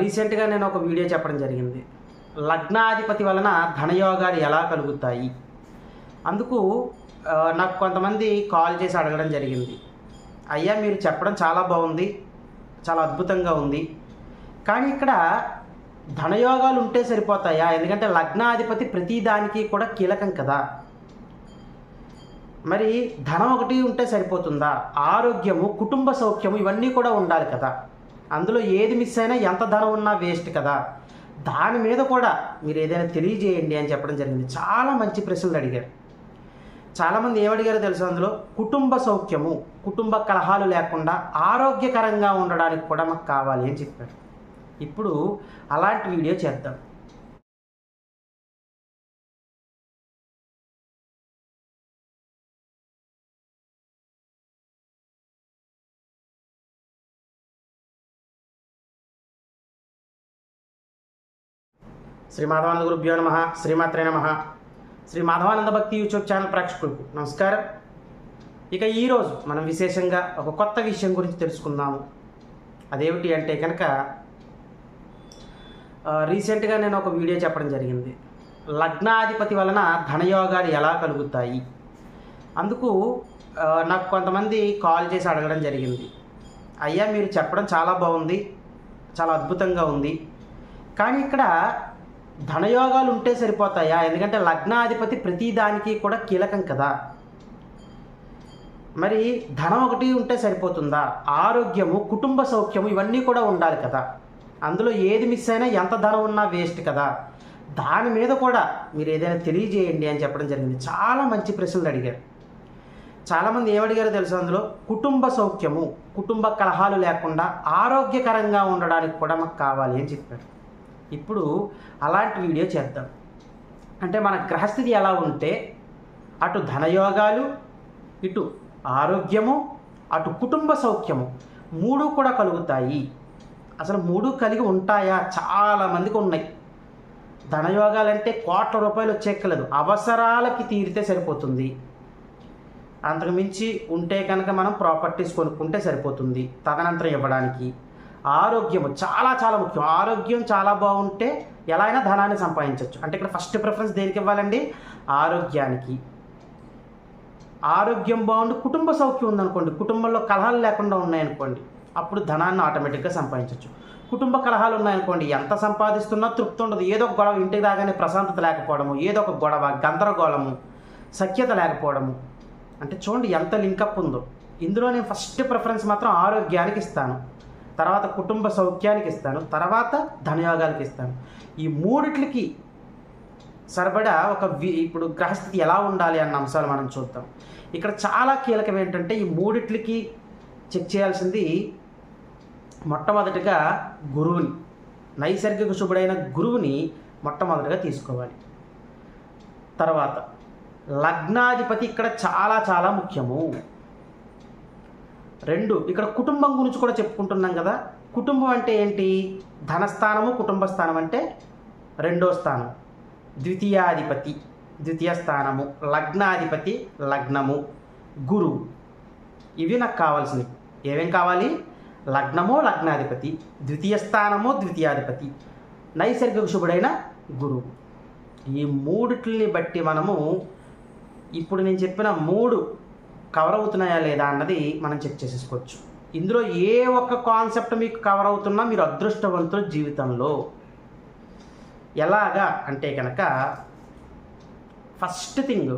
రీసెంట్గా నేను ఒక వీడియో చెప్పడం జరిగింది. లగ్నాధిపతి వలన ధనయోగాలు ఎలా కలుగుతాయి? అందుకు నాకు కొంతమంది కాల్ చేసి అడగడం జరిగింది. అయ్యా మీరు చెప్పడం చాలా బాగుంది చాలా అద్భుతంగా ఉంది. కానీ ఇక్కడ ధనయోగాలు ఉంటే సరిపోతాయా? ఎందుకంటే లగ్నాధిపతి ప్రతి దానికి కూడా కీలకం కదా. మరి ధనం ఒకటి ఉంటే సరిపోతుందా? ఆరోగ్యము కుటుంబ సౌఖ్యము ఇవన్నీ కూడా ఉండాలి కదా. అందులో ఏది మిస్ అయినా ఎంత ధనం ఉన్నా వేస్ట్ కదా. దాని మీద కూడా మీరు ఏదైనా తెలియజేయండి అని చెప్పడం జరిగింది. చాలా మంచి ప్రశ్నలు అడిగారు. చాలామంది ఏమడిగారో తెలుసు అందులో? కుటుంబ సౌఖ్యము కుటుంబ కలహాలు లేకుండా ఆరోగ్యకరంగా ఉండడానికి కూడా మాకు కావాలి అని చెప్పారు. ఇప్పుడు అలాంటి వీడియో చేద్దాం. శ్రీ మాధవానంద గురుభ్యో నమ శ్రీమాత్రే నమ. శ్రీ మాధవానంద భక్తి యూట్యూబ్ ఛానల్ ప్రేక్షకులకు నమస్కారం. ఇక ఈరోజు మనం విశేషంగా ఒక కొత్త విషయం గురించి తెలుసుకుందాము. అదేమిటి అంటే కనుక రీసెంట్గా నేను ఒక వీడియో చెప్పడం జరిగింది. లగ్నాధిపతి వలన ధనయోగాలు ఎలా కలుగుతాయి? అందుకు నాకు కొంతమంది కాల్ చేసి అడగడం జరిగింది. అయ్యా మీరు చెప్పడం చాలా బాగుంది చాలా అద్భుతంగా ఉంది. కానీ ఇక్కడ ధనయోగాలు ఉంటే సరిపోతాయా? ఎందుకంటే లగ్నాధిపతి ప్రతి దానికి కూడా కీలకం కదా. మరి ధనం ఒకటి ఉంటే సరిపోతుందా? ఆరోగ్యము కుటుంబ సౌఖ్యము ఇవన్నీ కూడా ఉండాలి కదా. అందులో ఏది మిస్ అయినా ఎంత ధనం ఉన్నా వేస్ట్ కదా. దాని మీద కూడా మీరు ఏదైనా తెలియజేయండి అని చెప్పడం జరిగింది. చాలా మంచి ప్రశ్నలు అడిగారు. చాలామంది ఏమడిగారో తెలుసు అందులో? కుటుంబ సౌఖ్యము కుటుంబ కలహాలు లేకుండా ఆరోగ్యకరంగా ఉండడానికి కూడా మాకు కావాలి అని చెప్పారు. ఇప్పుడు అలాంటి వీడియో చేద్దాం. అంటే మన గ్రహస్థితి ఎలా ఉంటే అటు ధనయోగాలు ఇటు ఆరోగ్యము అటు కుటుంబ సౌఖ్యము మూడు కూడా కలుగుతాయి. అసలు మూడు కలిగి ఉంటాయా? చాలా మందికి ఉన్నాయి. ధనయోగాలంటే కోట్ల రూపాయలు వచ్చేక్కలేదు అవసరాలకి తీరితే సరిపోతుంది. అంతకుమించి ఉంటే కనుక మనం ప్రాపర్టీస్ కొనుక్కుంటే సరిపోతుంది. తదనంతరం ఇవ్వడానికి. ఆరోగ్యము చాలా చాలా ముఖ్యం. ఆరోగ్యం చాలా బాగుంటే ఎలా అయినా ధనాన్ని సంపాదించవచ్చు అంటే ఇక్కడ ఫస్ట్ ప్రిఫరెన్స్ దేనికి ఇవ్వాలండి? ఆరోగ్యానికి. ఆరోగ్యం బాగుండి కుటుంబ సౌఖ్యం ఉందనుకోండి కుటుంబంలో కలహాలు లేకుండా ఉన్నాయనుకోండి అప్పుడు ధనాన్ని ఆటోమేటిక్గా సంపాదించవచ్చు కుటుంబ కలహాలు ఉన్నాయనుకోండి ఎంత సంపాదిస్తున్నా తృప్తి ఉండదు. ఏదో ఒక గొడవ ఇంటికి రాగానే ప్రశాంతత లేకపోవడము ఏదో ఒక గొడవ గందరగోళము సఖ్యత లేకపోవడము. అంటే చూడండి ఎంత లింకప్ ఉందో. ఇందులో నేను ఫస్ట్ ప్రిఫరెన్స్ మాత్రం ఆరోగ్యానికి ఇస్తాను. తర్వాత కుటుంబ సౌఖ్యానికి ఇస్తాను తర్వాత ధనయోగాలకి ఇస్తాను. ఈ మూడిట్లకి సరిపడా ఒక వి ఇప్పుడు గ్రహస్థితి ఎలా ఉండాలి అన్న అంశాలు మనం చూద్దాం. ఇక్కడ చాలా కీలకం ఏంటంటే ఈ మూడిట్లకి చెక్ చేయాల్సింది మొట్టమొదటిగా గురువుని నైసర్గిక శుభుడైన గురువుని మొట్టమొదటిగా తీసుకోవాలి. తర్వాత లగ్నాధిపతి ఇక్కడ చాలా చాలా ముఖ్యము. రెండు ఇక్కడ కుటుంబం గురించి కూడా చెప్పుకుంటున్నాం కదా. కుటుంబం అంటే ఏంటి? ధనస్థానము కుటుంబ స్థానం అంటే రెండో స్థానం. ద్వితీయాధిపతి ద్వితీయ స్థానము. లగ్నాధిపతి లగ్నము. గురువు ఇవి నాకు కావాల్సినవి. ఏమేం కావాలి? లగ్నము లగ్నాధిపతి. ద్వితీయ స్థానము ద్వితీయాధిపతి. నైసర్గిక శుభుడైన గురువు ఈ మూడిటిని బట్టి మనము ఇప్పుడు నేను చెప్పిన మూడు కవర్ అవుతున్నాయా లేదా అన్నది మనం చెక్ చేసేసుకోవచ్చు. ఇందులో ఏ ఒక్క కాన్సెప్ట్ మీకు కవర్ అవుతున్నా మీరు అదృష్టవంతులు జీవితంలో. ఎలాగా అంటే కనుక ఫస్ట్ థింగ్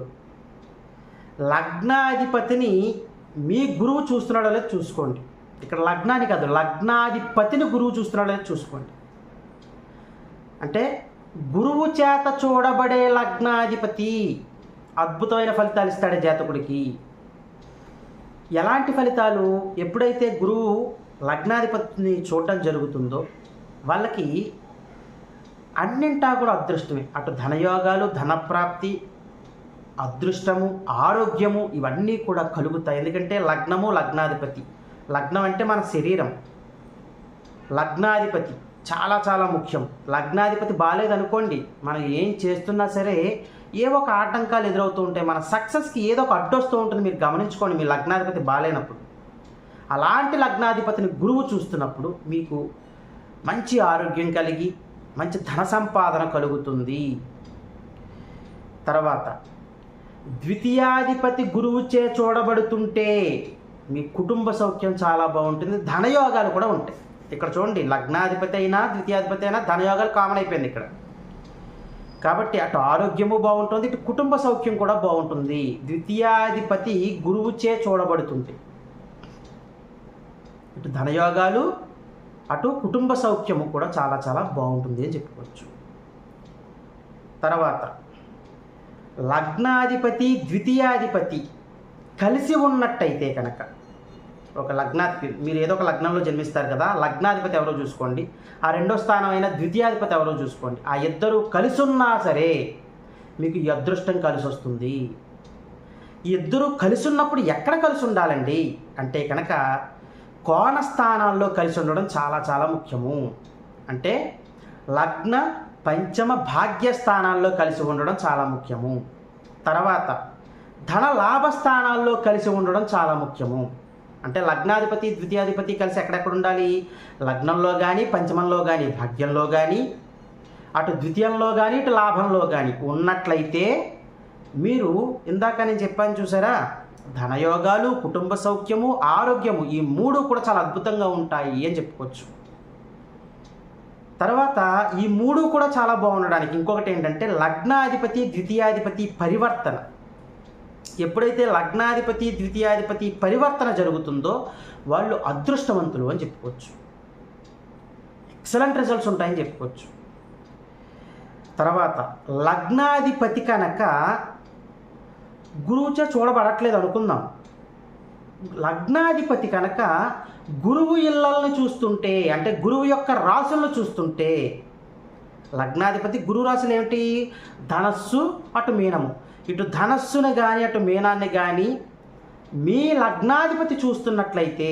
లగ్నాధిపతిని మీ గురువు చూస్తున్నాడో లేదో చూసుకోండి. ఇక్కడ లగ్నాన్ని కాదు లగ్నాధిపతిని గురువు చూస్తున్నాడో లేదో చూసుకోండి. అంటే గురువు చేత చూడబడే లగ్నాధిపతి అద్భుతమైన ఫలితాలు ఇస్తాడు జాతకుడికి. ఎలాంటి ఫలితాలు ఎప్పుడైతే గురువు లగ్నాధిపతిని చూడటం జరుగుతుందో వాళ్ళకి అన్నింటా కూడా అదృష్టమే. అటు ధనయోగాలు ధనప్రాప్తి అదృష్టము ఆరోగ్యము ఇవన్నీ కూడా కలుగుతాయి. ఎందుకంటే లగ్నము లగ్నాధిపతి. లగ్నం అంటే మన శరీరం. లగ్నాధిపతి చాలా చాలా ముఖ్యం. లగ్నాధిపతి బాగాలేదనుకోండి మనం ఏం చేస్తున్నా సరే ఏ ఒక ఆటంకాలు ఎదురవుతూ ఉంటాయి మన సక్సెస్కి ఏదో ఒక అడ్డొస్తూ ఉంటుంది. మీరు గమనించుకోండి మీ లగ్నాధిపతి బాగాలేనప్పుడు అలాంటి లగ్నాధిపతిని గురువు చూస్తున్నప్పుడు మీకు మంచి ఆరోగ్యం కలిగి మంచి ధన సంపాదన కలుగుతుంది. తర్వాత ద్వితీయాధిపతి గురువు చే చూడబడుతుంటే మీ కుటుంబ సౌఖ్యం చాలా బాగుంటుంది. ధనయోగాలు కూడా ఉంటాయి. ఇక్కడ చూడండి లగ్నాధిపతి అయినా ద్వితీయాధిపతి అయినా ధనయోగాలు కామన్ అయిపోయింది ఇక్కడ. కాబట్టి అటు ఆరోగ్యము బాగుంటుంది ఇటు కుటుంబ సౌఖ్యం కూడా బాగుంటుంది. ద్వితీయాధిపతి గురువుచే చూడబడుతుంది. ఇటు ధనయోగాలు అటు కుటుంబ సౌఖ్యము కూడా చాలా చాలా బాగుంటుంది అని చెప్పుకోవచ్చు. తర్వాత లగ్నాధిపతి ద్వితీయాధిపతి కలిసి ఉన్నట్టయితే కనుక ఒక లగ్నాధిపతి మీరు ఏదో ఒక లగ్నంలో జన్మిస్తారు కదా లగ్నాధిపతి ఎవరో చూసుకోండి. ఆ రెండో స్థానం అయిన ద్వితీయాధిపతి ఎవరో చూసుకోండి. ఆ ఇద్దరు కలిసి ఉన్నా సరే మీకు ఈ అదృష్టం కలిసి వస్తుంది ఈ ఇద్దరు కలిసి ఉన్నప్పుడు ఎక్కడ కలిసి ఉండాలండి అంటే కనుక కోణ స్థానాల్లో కలిసి ఉండడం చాలా చాలా ముఖ్యము. అంటే లగ్న పంచమ భాగ్య స్థానాల్లో కలిసి ఉండడం చాలా ముఖ్యము. తర్వాత ధన లాభ స్థానాల్లో కలిసి ఉండడం చాలా ముఖ్యము. అంటే లగ్నాధిపతి ద్వితీయాధిపతి కలిసి ఎక్కడెక్కడ ఉండాలి? లగ్నంలో కానీ పంచమంలో కానీ భాగ్యంలో కానీ అటు ద్వితీయంలో కానీ ఇటు లాభంలో కానీ ఉన్నట్లయితే మీరు ఇందాక నేను చెప్పాను చూసారా? ధనయోగాలు కుటుంబ సౌఖ్యము ఆరోగ్యము ఈ మూడు కూడా చాలా అద్భుతంగా ఉంటాయి అని చెప్పుకోవచ్చు. తర్వాత ఈ మూడు కూడా చాలా బాగుండడానికి ఇంకొకటి ఏంటంటే లగ్నాధిపతి ద్వితీయాధిపతి పరివర్తన. ఎప్పుడైతే లగ్నాధిపతి ద్వితీయాధిపతి పరివర్తన జరుగుతుందో వాళ్ళు అదృష్టవంతులు అని చెప్పుకోవచ్చు. ఎక్సలెంట్ రిజల్ట్స్ ఉంటాయని చెప్పుకోవచ్చు. తర్వాత లగ్నాధిపతి కనుక గురువుచే చూడబడట్లేదు అనుకుందాం. లగ్నాధిపతి కనుక గురువు ఇళ్ళల్ని చూస్తుంటే అంటే గురువు యొక్క రాశులను చూస్తుంటే లగ్నాధిపతి గురువు రాశులు ఏమిటి? ధనస్సు అటు మీనము. ఇటు ధనస్సును కానీ అటు మీనాన్ని కానీ మీ లగ్నాధిపతి చూస్తున్నట్లయితే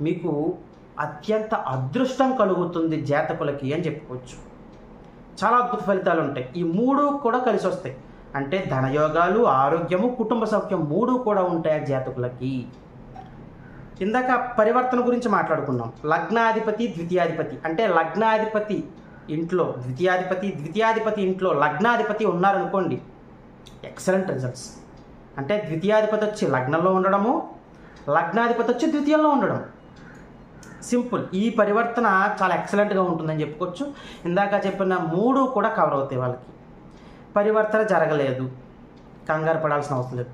మీకు అత్యంత అదృష్టం కలుగుతుంది జాతకులకి అని చెప్పుకోవచ్చు. చాలా అద్భుత ఫలితాలు ఉంటాయి. ఈ మూడు కూడా కలిసి వస్తాయి. అంటే ధనయోగాలు ఆరోగ్యము కుటుంబ సౌఖ్యం మూడు కూడా ఉంటాయి ఆ జాతకులకి? ఇందాక పరివర్తన గురించి మాట్లాడుకున్నాం. లగ్నాధిపతి ద్వితీయాధిపతి. అంటే లగ్నాధిపతి ఇంట్లో ద్వితీయాధిపతి ద్వితీయాధిపతి ఇంట్లో లగ్నాధిపతి ఉన్నారనుకోండి ఎక్సలెంట్ రిజల్ట్స్ అంటే ద్వితీయాధిపతి వచ్చి లగ్నంలో ఉండడము లగ్నాధిపతి వచ్చి ద్వితీయంలో ఉండడం. సింపుల్ ఈ పరివర్తన చాలా ఎక్సలెంట్గా ఉంటుందని చెప్పుకోవచ్చు. ఇందాక చెప్పిన మూడు కూడా కవర్ అవుతాయి వాళ్ళకి. పరివర్తన జరగలేదు. కంగారు పడాల్సిన అవసరం లేదు.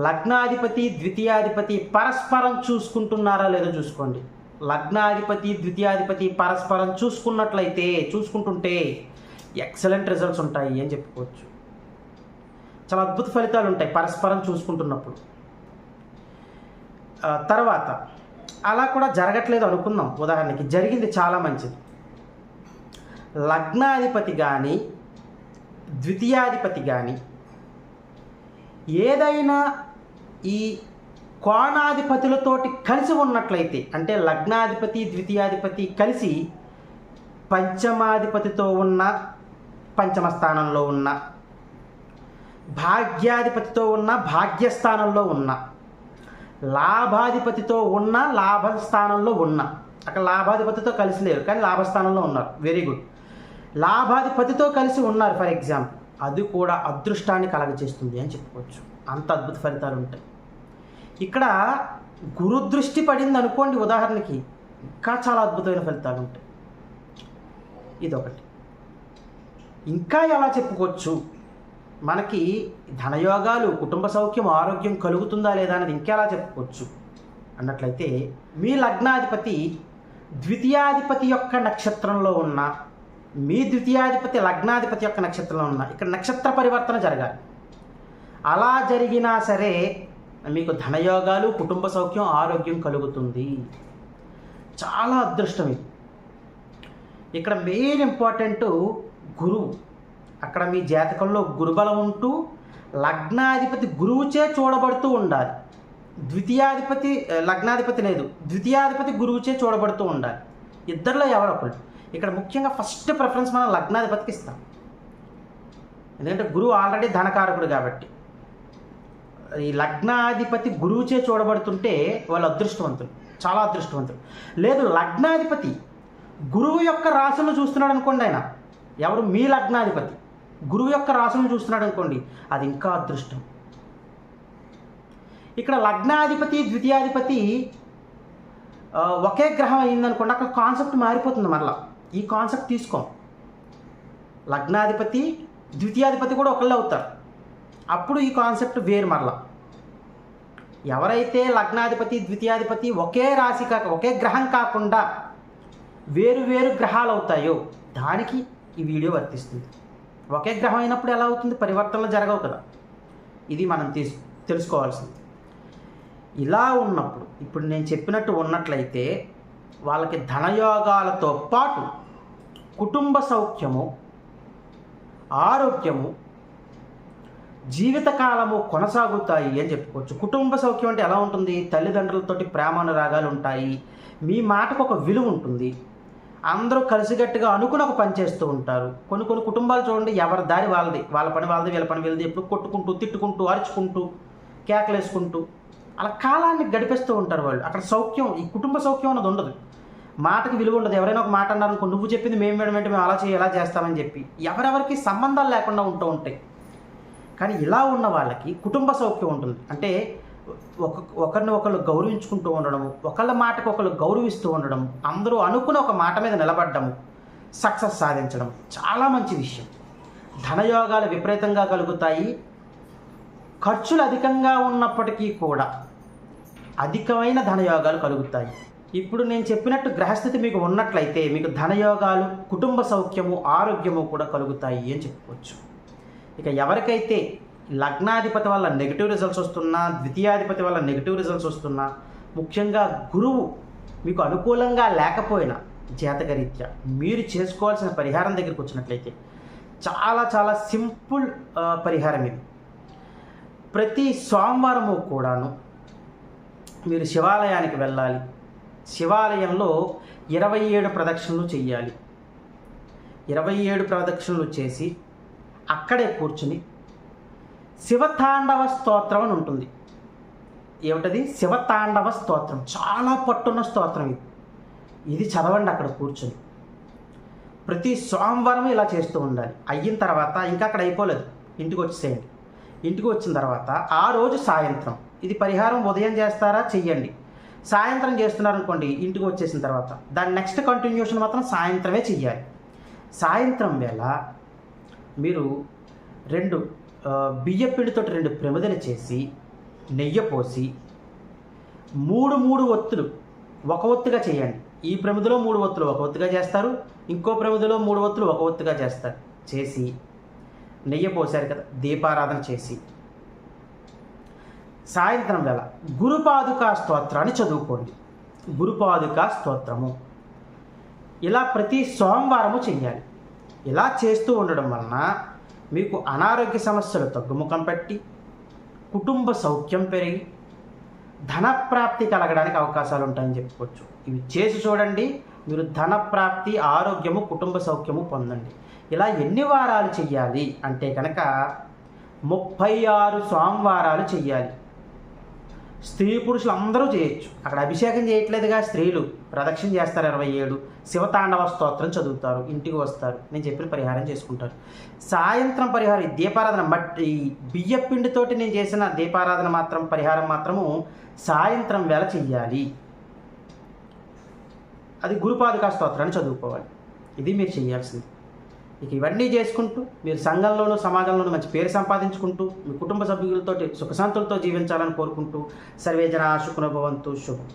లగ్నాధిపతి ద్వితీయాధిపతి పరస్పరం చూసుకుంటున్నారా లేదో చూసుకోండి. లగ్నాధిపతి ద్వితీయాధిపతి పరస్పరం చూసుకున్నట్లయితే చూసుకుంటుంటే ఎక్సలెంట్ రిజల్ట్స్ ఉంటాయి అని చెప్పుకోవచ్చు. చాలా అద్భుత ఫలితాలు ఉంటాయి పరస్పరం చూసుకుంటున్నప్పుడు. తర్వాత అలా కూడా జరగట్లేదు అనుకుందాం. ఉదాహరణకి జరిగింది చాలా మంచిది. లగ్నాధిపతి కానీ ద్వితీయాధిపతి కానీ ఏదైనా ఈ కోణాధిపతులతోటి కలిసి ఉన్నట్లయితే అంటే లగ్నాధిపతి ద్వితీయాధిపతి కలిసి పంచమాధిపతితో ఉన్న పంచమ స్థానంలో ఉన్న భాగ్యాధిపతితో ఉన్న భాగ్యస్థానంలో ఉన్న. లాభాధిపతితో ఉన్న లాభస్థానంలో ఉన్న. అక్కడ లాభాధిపతితో కలిసి లేరు కానీ లాభస్థానంలో ఉన్నారు. వెరీ గుడ్ లాభాధిపతితో కలిసి ఉన్నారు ఫర్ ఎగ్జాంపుల్ అది కూడా అదృష్టాన్ని కలగజేస్తుంది అని చెప్పుకోవచ్చు. అంత అద్భుత ఫలితాలు ఉంటాయి. ఇక్కడ గురుదృష్టి పడింది అనుకోండి ఉదాహరణకి. ఇంకా చాలా అద్భుతమైన ఫలితాలు ఉంటాయి. ఇదొకటి. ఇంకా ఎలా చెప్పుకోవచ్చు? మనకి ధనయోగాలు కుటుంబ సౌఖ్యం ఆరోగ్యం కలుగుతుందా లేదా అనేది ఇంకెలా చెప్పుకోవచ్చు అన్నట్లయితే మీ లగ్నాధిపతి ద్వితీయాధిపతి యొక్క నక్షత్రంలో ఉన్న మీ ద్వితీయాధిపతి లగ్నాధిపతి యొక్క నక్షత్రంలో ఉన్న ఇక్కడ నక్షత్ర పరివర్తన జరగాలి. అలా జరిగినా సరే మీకు ధనయోగాలు కుటుంబ సౌఖ్యం ఆరోగ్యం కలుగుతుంది. చాలా అదృష్టం ఇది. ఇక్కడ మెయిన్ ఇంపార్టెంట్ గురువు అక్కడ మీ జాతకంలో గురుబలం ఉంటూ లగ్నాధిపతి గురువుచే చూడబడుతూ ఉండాలి. ద్వితీయాధిపతి లగ్నాధిపతి లేదు. ద్వితీయాధిపతి గురువుచే చూడబడుతూ ఉండాలి. ఇద్దరిలో ఎవరో ఇక్కడ ముఖ్యంగా ఫస్ట్ ప్రిఫరెన్స్ మనం లగ్నాధిపతికి ఇస్తాం. ఎందుకంటే గురువు ఆల్రెడీ ధనకారకుడు కాబట్టి. ఈ లగ్నాధిపతి గురువుచే చూడబడుతుంటే వాళ్ళు అదృష్టవంతులు చాలా అదృష్టవంతులు. లేదు లగ్నాధిపతి గురువు యొక్క రాశులను చూస్తున్నాడు అనుకోండి ఆయన. ఎవరు? మీ లగ్నాధిపతి. గురువు యొక్క రాశులను చూస్తున్నాడు అనుకోండి అది ఇంకా అదృష్టం. ఇక్కడ లగ్నాధిపతి ద్వితీయాధిపతి ఒకే గ్రహం అయిందనుకోండి అక్కడ కాన్సెప్ట్ మారిపోతుంది మరలా. ఈ కాన్సెప్ట్ తీసుకోం. లగ్నాధిపతి ద్వితీయాధిపతి కూడా ఒకళ్ళు అవుతారు. అప్పుడు ఈ కాన్సెప్ట్ వేరు మరలా. ఎవరైతే లగ్నాధిపతి ద్వితీయాధిపతి ఒకే రాశి కాక ఒకే గ్రహం కాకుండా వేరు వేరు గ్రహాలు అవుతాయో దానికి ఈ వీడియో వర్తిస్తుంది. ఒకే గ్రహం అయినప్పుడు ఎలా అవుతుంది? పరివర్తనలు జరగవు కదా. ఇది మనం తీసు తెలుసుకోవాల్సింది. ఇలా ఉన్నప్పుడు ఇప్పుడు నేను చెప్పినట్టు ఉన్నట్లయితే వాళ్ళకి ధనయోగాలతో పాటు కుటుంబ సౌఖ్యము ఆరోగ్యము జీవితకాలము కొనసాగుతాయి అని చెప్పుకోవచ్చు. కుటుంబ సౌఖ్యం అంటే ఎలా ఉంటుంది? తల్లిదండ్రులతోటి ప్రేమానురాగాలు ఉంటాయి. మీ మాటకు ఒక విలువ ఉంటుంది. అందరూ కలిసికట్టుగా అనుకుని ఒక పని చేస్తూ ఉంటారు. కొన్ని కొన్ని కుటుంబాలు చూడండి ఎవరి దారి వాళ్ళది. వాళ్ళ పని వాళ్ళది వీళ్ళ పని వీళ్ళది. ఎప్పుడు కొట్టుకుంటూ తిట్టుకుంటూ అరుచుకుంటూ కేకలేసుకుంటూ అలా కాలాన్ని గడిపేస్తూ ఉంటారు వాళ్ళు. అక్కడ సౌఖ్యం ఈ కుటుంబ సౌఖ్యం అన్నది ఉండదు. మాటకి విలువ ఉండదు. ఎవరైనా ఒక మాట అన్నారనుకో నువ్వు చెప్పింది మేము మేడం అంటే మేము అలా చేయి ఎలా చేస్తామని చెప్పి ఎవరెవరికి సంబంధాలు లేకుండా ఉంటూ ఉంటాయి. కానీ ఇలా ఉన్న వాళ్ళకి కుటుంబ సౌఖ్యం ఉంటుంది. అంటే ఒక ఒకరిని ఒకళ్ళు గౌరవించుకుంటూ ఉండడం ఒకళ్ళ మాటకు ఒకళ్ళు గౌరవిస్తూ ఉండడం అందరూ అనుకుని ఒక మాట మీద నిలబడడము సక్సెస్ సాధించడం చాలా మంచి విషయం. ధనయోగాలు విపరీతంగా కలుగుతాయి. ఖర్చులు అధికంగా ఉన్నప్పటికీ కూడా అధికమైన ధనయోగాలు కలుగుతాయి. ఇప్పుడు నేను చెప్పినట్టు గ్రహస్థితి మీకు ఉన్నట్లయితే మీకు ధనయోగాలు కుటుంబ సౌఖ్యము ఆరోగ్యము కూడా కలుగుతాయి అని చెప్పుకోవచ్చు. ఇక ఎవరికైతే లగ్నాధిపతి వల్ల నెగిటివ్ రిజల్ట్స్ వస్తున్నా ద్వితీయాధిపతి వల్ల నెగిటివ్ రిజల్ట్స్ వస్తున్నా ముఖ్యంగా గురువు మీకు అనుకూలంగా లేకపోయినా జాతకరీత్యా మీరు చేసుకోవాల్సిన పరిహారం దగ్గరికి వచ్చినట్లయితే చాలా చాలా సింపుల్ పరిహారం ఇది. ప్రతి సోమవారము కూడాను మీరు శివాలయానికి వెళ్ళాలి. శివాలయంలో ఇరవై ఏడు ప్రదక్షిణలు చేయాలి ఇరవై ఏడు ప్రదక్షిణలు చేసి అక్కడే కూర్చుని శివతాండవ స్తోత్రం అని ఉంటుంది. ఏమిటది? శివతాండవ స్తోత్రం. చాలా పట్టున్న స్తోత్రం ఇది. ఇది చదవండి అక్కడ కూర్చొని. ప్రతి సోమవారం ఇలా చేస్తూ ఉండాలి. అయిన తర్వాత ఇంకా అక్కడ అయిపోలేదు. ఇంటికి వచ్చేసేయండి. ఇంటికి వచ్చిన తర్వాత ఆ రోజు సాయంత్రం. ఇది పరిహారం ఉదయం చేస్తారా? చెయ్యండి. సాయంత్రం చేస్తున్నారనుకోండి ఇంటికి వచ్చేసిన తర్వాత. దాని నెక్స్ట్ కంటిన్యూషన్ మాత్రం సాయంత్రమే చెయ్యాలి. సాయంత్రం వేళ మీరు రెండు బియ్య పిండితో రెండు ప్రమిదలు చేసి నెయ్యి పోసి మూడు మూడు ఒత్తులు ఒక ఒత్తుగా చేయండి. ఈ ప్రమిదలో మూడు ఒత్తులు ఒక ఒత్తుగా చేస్తారు. ఇంకో ప్రమిదలో మూడు ఒత్తులు ఒక ఒత్తుగా చేస్తారు. చేసి నెయ్యి పోసారు కదా దీపారాధన చేసి. సాయంత్రం వేళ గురుపాదుకా స్తోత్రాన్ని చదువుకోండి. గురుపాదుకా స్తోత్రము. ఇలా ప్రతి సోమవారము చెయ్యాలి. ఇలా చేస్తూ ఉండడం వలన మీకు అనారోగ్య సమస్యలు తగ్గుముఖం పెట్టి కుటుంబ సౌఖ్యం పెరిగి ధనప్రాప్తి కలగడానికి అవకాశాలు ఉంటాయని చెప్పుకోవచ్చు. ఇవి చేసి చూడండి మీరు ధనప్రాప్తి ఆరోగ్యము కుటుంబ సౌఖ్యము పొందండి. ఇలా ఎన్ని వారాలు చెయ్యాలి అంటే కనుక ముప్పై ఆరు సోమవారాలు చెయ్యాలి. స్త్రీ పురుషులు అందరూ చేయొచ్చు. అక్కడ అభిషేకం చేయట్లేదుగా స్త్రీలు. ప్రదక్షిణ చేస్తారు ఇరవై ఏడు. శివతాండవ స్తోత్రం చదువుతారు ఇంటికి వస్తారు. నేను చెప్పిన పరిహారం చేసుకుంటారు. సాయంత్రం పరిహారం దీపారాధన మట్టి బియ్యపిండితోటి బియ్య పిండితోటి నేను చేసిన దీపారాధన మాత్రం పరిహారం మాత్రము సాయంత్రం వేళ చెయ్యాలి. అది గురుపాదుకా స్తోత్రాన్ని చదువుకోవాలి. ఇది మీరు చేయాల్సింది ఇక ఇవన్నీ చేసుకుంటూ మీరు సంఘంలోనూ సమాజంలోనూ మంచి పేరు సంపాదించుకుంటూ మీ కుటుంబ సభ్యులతో సుఖశాంతులతో జీవించాలని కోరుకుంటూ సర్వేజన సుఖనుభవంతు శుభం.